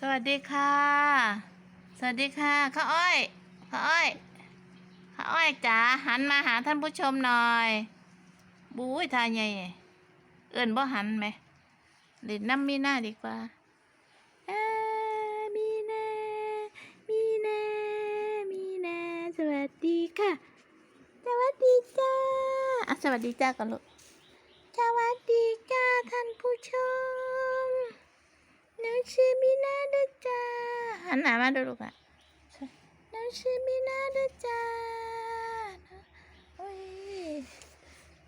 สวัสดีค่ะ สวัสดีค่ะข้าอ้อยข้าอ้อยข้าอ้อยจ๋าหันมาหาท่านผู้ชมหน่อยบุ้ยทายใหญ่เอิ่นบ่หันไหมเล่นน้ำมีหน้าดีกว่าอ่ามีนามีนามีนาสวัสดีค่ะ สวัสดีจ้าอะสวัสดีจ้าก่อนลูกสวัสดีจ้าท่านผู้ชม ชื่อมีนาเด้อจ้าหันหน้ามาดูลูกอะหนูชื่อมีนาเด้อจ้าโอ้ย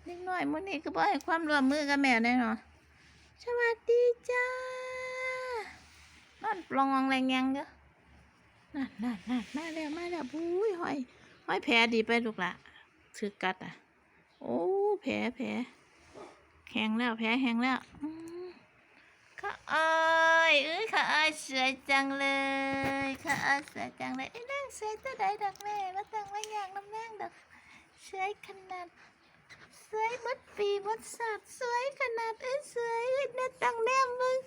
เด็กน้อยมื้อนี้ก็บ่ให้ความร่วมมือกับแม่แน่นอนสวัสดีจ้านอนปลองงองแรงแงงเด้อนั่นนั่นนั่นมาแล้วมาแล้วบุ้ยหอยหอยแผลดีไปลูกละถือกัดอะ โอ้แผลแผลแข็งแล้วแผลแห้งแล้วอืมข้าอ้อ ยเอ้ยข้าอ้อยสวยจังเลยข้าอ้อยสวยจังเลยไอ้นั่งสวยตัวใดดอกแม่มาตั้งไว้อย่างน้ำนั่งดอกสวยขนาดสวยมดปีมดสัตว์สวยขนาดเอ้ยสวยเอ้ยแน่ตั้งแนมมึง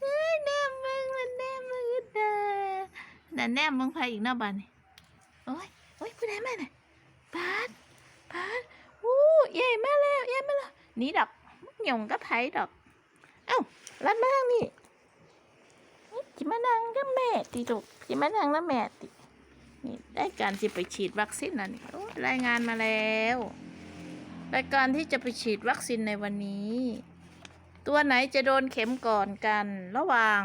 เอ้ยแนมมึงมันแนมมึงเด้อแต่แนมมึงใครอีกเนาบ้านนี่โอ้ยโอ้ยผู้ใดมาเนี่ยปาดปาดวู้ใหญ่มาแล้วใหญ่มาแล้วนี่ดอกหย่งก็ไผดอก เอ้ารัดมานั่งนี่ มานั่งกับแม่ติลูกจิมานั่งแล้วแม่ตินี่ได้การที่ไปฉีดวัคซีนนะนี่โอ้รายงานมาแล้วรายการที่จะไปฉีดวัคซีนในวันนี้ ตัวไหนจะโดนเข็มก่อนกันระหว่าง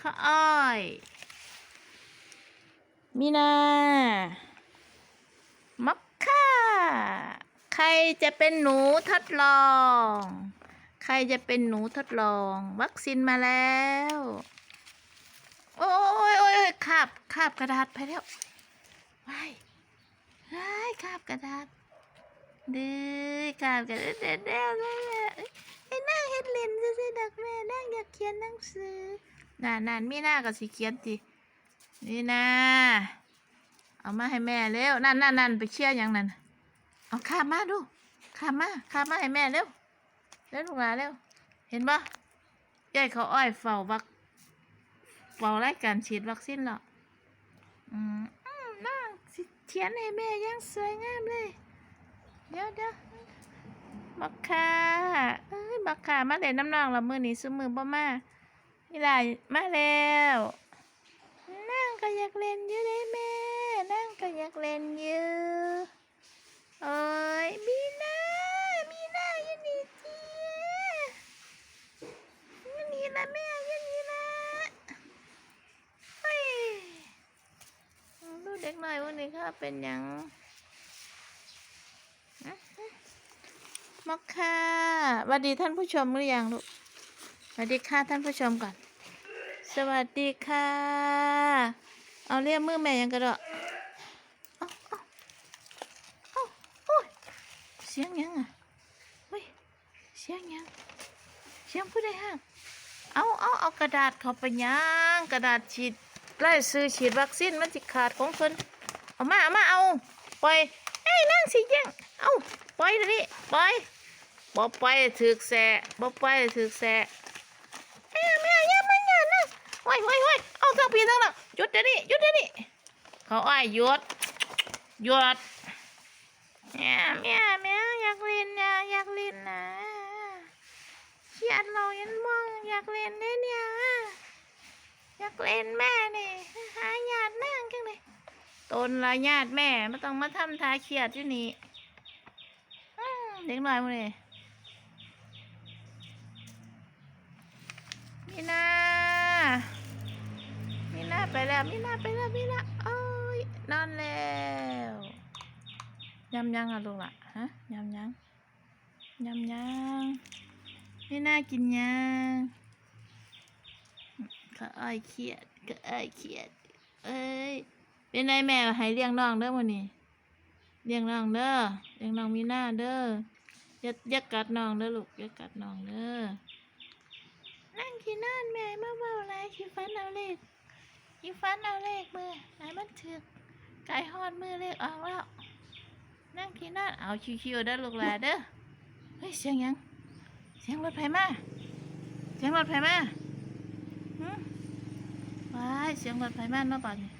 ข้าอ้อย มีนา มักค่า ใครจะเป็นหนูทดลอง ใครจะเป็นหนูทดลอง วัคซีนมาแล้ว โอ้ยโอ้ยโอ้ยคาบคาบกระดาษไปแล้วว้ายว้ายคาบกระดาษดื้อคาบกระดาษเด็ดเด็ดเลยไอ้นั่งเฮ็ดเล่นซื่อๆดักแม่นั่งอยากเขียนหนังสือน่านานมีหน้าก็สิเขียนตินี่นะเอามาให้แม่เร็วนั่นนั่นนั่นไปเชี่ยร์ยังนั่นเอาคาบมาดูคาบมาคาบมาให้แม่เร็วเร็วลูกหลานเร็วเห็นปะยายเขาอ้อยเฝ้าวัค เป่ารายการฉีดวัคซีนหรออืมอืมน่าเขียนให้แม่ยังสวยงามเลย เดี๋ยวเดี๋ยวบักคาเอ้ยบักคามาเล่นน้ำนองละมือนี้ซื้อมือบ่มานี่ล่ะมาแล้วนั่งก็อยากเล่นอยู่เด้แม่ นั่งก็อยากเล่นอยู่โอ้ยมีหน้ามีหน้าอยู่นี่จีอยู่นี่ละแม่อยู่นี่ละเฮ้ยดูเด็ก หน่อยวันนี้ค่ะเป็นยังมอกค่ะสวัสดีท่านผู้ชมหรือยังลูกสวัสดีค่ะท่านผู้ชมก่อน สวัสดีค่ะ เอาเรียกมือแม่ยังกระดดเอาเอาเอาโอ้ยเสียงยังอะเฮ้ยเสียงยังเสียงผู้ใดห้างเอาเอาเอากระดาษเขาไปยังกระดาษฉีด ไล่ซื้อฉีดวัคซีนมันสิขาดของเพิ่นเอามาเอามาเอาปล่อยเอ้ยนั่งสิยังเอาปล่อยเดี๋ยนี้ปล่อยบ่ปล่อยถึกแสบ่ปล่อยถึกแสะเอ้ยแม่ย่ามาอย่านะไว้ไว้ไว้เอาทั้งพีทั้งนั้นหยุดเดี๋ยวนี้หยุดเดี๋ยวนี้เขาอ้ายหยุดหยุดแม่แม่แม่อยากเล่นนะอยากเล่นนะเขียนเรายันมองอยากเล่นได้เนี่ย อยากเล่นแม่นี่หาญาตินั่งกันเลยตนละญาติแม่ไม่ต้องมาทำทาเขียดอยู่นี่เด็กหน่อยมึงเลยมีนามีนาไปแล้วมีนาไปแล้วมีนาโอ้ยนอนแล้วยำยังอะลูกล่ะฮะยำยังยำยังไม่น่ากินยัง ก็อ้อยเครียดก็อ้อยเครียด เอ้ย เป็นไงแม่ให้เลี้ยงน้องเด้อมื้อนี้เลี้ยงน้องเด้อเลี้ยงน้องมีหน้าเด้ออย่าอย่ากัดน้องเด้อลูกอย่ากัดน้องเด้อนั่งขี้นอนแม่มาเบาไรขี้ฟันเอาเลขขี้ฟันเอาเลขมือไหนมันถึกไก่ฮอดมือเลขออกแล้วนั่งขี้นั่นเอาชิวๆเด้อลูกหลานเด้อเฮ้ยเสียงยังเสียงรถไฟมาเสียงรถไฟมา หึเสียงรถไฟบ้านเนาะป่านนี้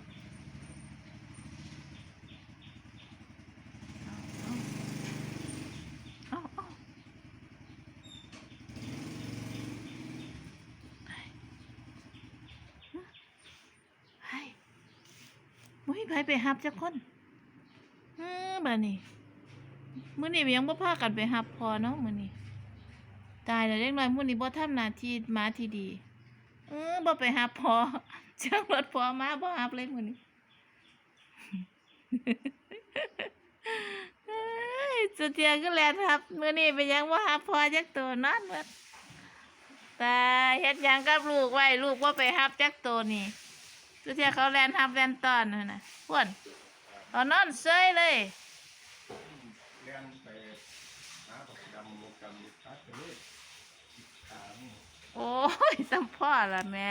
เอาเอาเอาไปมุ้ยไปไปหับจักคนเออบ้านนี้มื้อนี้ยังบ่พากันไปหับพอเนาะมื้อนี้ตายแล้วเด็กน้อยมื้อนี้บ่ทำหน้าที่มาที่ดี เออบ่ไปหาพอเจ้ารถพอมาบ่หับเลยมื้อนี้เอ้ยสุดเทียก็แลนครับมื้อนี้เป็นยังบ่หับพอจักตัวนอนเบิดตาเฮ็ดยังกับลูกไว้ลูกบ่ไปหับจักตัวนี่สุดเทียเขาแลนหับแลนตอนนั่นน่ะพวนเอานอนเซยเลยเลี้ยงไปหาผักดำมุกดำมุกตัดไปเลยขา โอ้ยสัมพ่อละแม่